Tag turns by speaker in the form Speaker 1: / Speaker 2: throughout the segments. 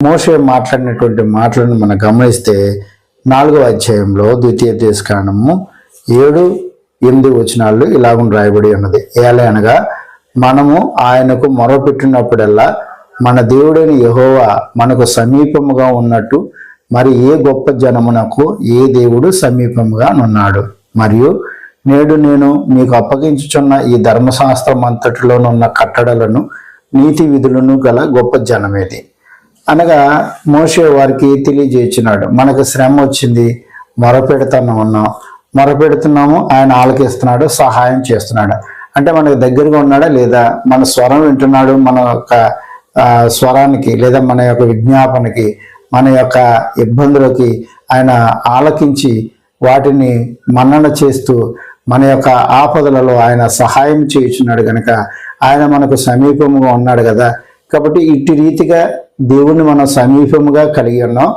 Speaker 1: మోషే మాట్లాడినటువంటి మాటలను మనం గమనిస్తే నాలుగవ అధ్యాయంలో ద్వితీయ దేశకాండము ఏడు ఎనిమిది వచనాలు ఇలాగ రాయబడి ఉన్నది. ఏలే అనగా మనము ఆయనకు మొరపెట్టినప్పుడల్లా మన దేవుడైన యహోవా మనకు సమీపముగా ఉన్నట్టు మరి ఏ గొప్ప జనమునకు ఏ దేవుడు సమీపముగా ఉన్నాడు మరియు నేడు నేను మీకు అప్పగించుచున్న ఈ ధర్మశాస్త్రం అంతటిలోనున్న కట్టడలను నీతి విధులను గల గొప్ప జనమేది. అనగా మోషే వారికి తెలియజేస్తున్నాడు మనకు శ్రమ వచ్చింది మొరపెడుతున్నా ఉన్నాం మొరపెడుతున్నాము ఆయన ఆలకిస్తున్నాడు సహాయం చేస్తున్నాడు. అంటే మనకు దగ్గరగా ఉన్నాడా లేదా మన స్వరం వింటున్నాడు మన యొక్క స్వరానికి లేదా మన యొక్క విజ్ఞాపనకి మన యొక్క ఇబ్బందులకి ఆయన ఆలకించి వాటిని మన్నన చేస్తూ మన యొక్క ఆపదలలో ఆయన సహాయం చేయుచున్నాడు కనుక ఆయన మనకు సమీపముగా ఉన్నాడు కదా. కాబట్టి ఇట్టి రీతిగా దేవుణ్ణి మనం సమీపముగా కలిగి ఉన్నాం.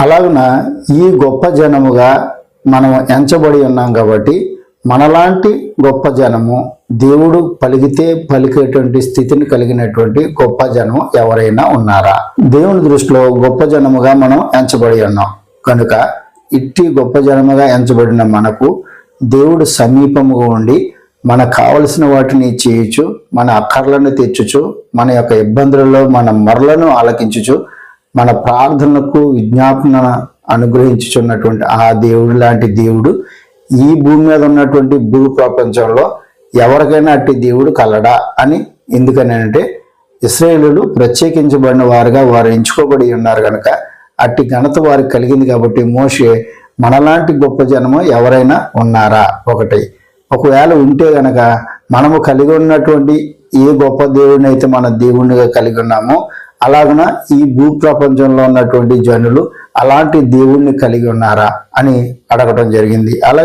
Speaker 1: అలాగున ఈ గొప్ప జనముగా మనం ఎంచబడి ఉన్నాం కాబట్టి మనలాంటి గొప్ప జనము దేవుడు పలికితే పలికేటువంటి స్థితిని కలిగినటువంటి గొప్ప జనం ఎవరైనా ఉన్నారా? దేవుని దృష్టిలో గొప్ప జనముగా మనం ఎంచబడి ఉన్నాం. కనుక ఇట్టి గొప్ప జనముగా ఎంచబడిన మనకు దేవుడు సమీపముగా ఉండి మనకు కావలసిన వాటిని చేయొచ్చు మన అక్కర్లను తెచ్చుచు మన యొక్క ఇబ్బందులలో మన మరలను ఆలకించుచు మన ప్రార్థనకు విజ్ఞాపన అనుగ్రహించుచున్నటువంటి ఆ దేవుడు లాంటి దేవుడు ఈ భూమి మీద ఉన్నటువంటి భూ ప్రపంచంలో ఎవరికైనా అట్టి దేవుడు కలడా అని ఎందుకని అంటే ఇస్రాయేలులు ప్రత్యేకించబడిన వారుగా వారు ఎంచుకోబడి ఉన్నారు కనుక అట్టి ఘనత వారికి కలిగింది కాబట్టి మోషే మనలాంటి గొప్ప జనము ఎవరైనా ఉన్నారా? ఒకటి. ఒకవేళ ఉంటే గనక మనము కలిగి ఉన్నటువంటి ఏ గొప్ప దేవుడిని అయితే మన దేవుణ్ణిగా కలిగి ఉన్నామో అలాగున ఈ భూ ప్రపంచంలో ఉన్నటువంటి జనులు అలాంటి దేవుణ్ణి కలిగి ఉన్నారా అని అడగటం జరిగింది. అలాగే